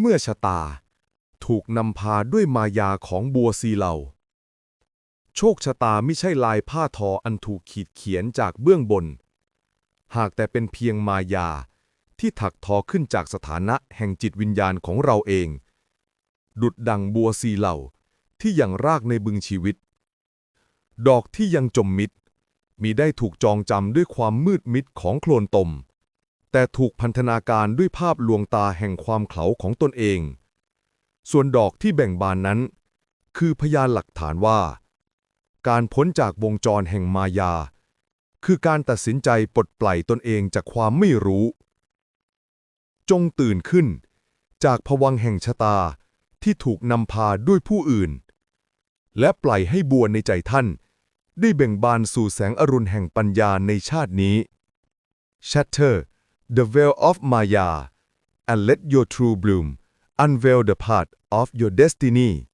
เมื่อชะตา ถูกนำพาด้วยมายาของบัวซีเหลาโชคชะตาไม่ใช่ลายผ้าทออันถูกขีดเขียนจากเบื้องบน หากแต่เป็นเพียงมายาที่ถักทอขึ้นจากสถานะแห่งจิตวิญญาณของเราเอง ดุดดังบัวซีเหล่าที่ยังรากในบึงชีวิต ดอกที่ยังจมมิดมีได้ถูกจองจำด้วยความมืดมิดของโคลนตม แต่ถูกพันธนาการด้วยภาพลวงตาแห่งความเขลาของตนเอง ส่วนดอกที่แบ่งบานนั้น คือพยานหลักฐานว่า การพ้นจากวงจรแห่งมายา คือการตัดสินใจปลดปล่อยตนเองจากความไม่รู้ จงตื่นขึ้น จากภวังแห่งชะตาที่ถูกนำพาด้วยผู้อื่น และปล่อยให้บัวในใจท่าน ได้เบ่งบานสู่แสงอรุณแห่งปัญญาในชาตินี้ Shatter the veil of Maya and let your true bloom unveil the path of your destiny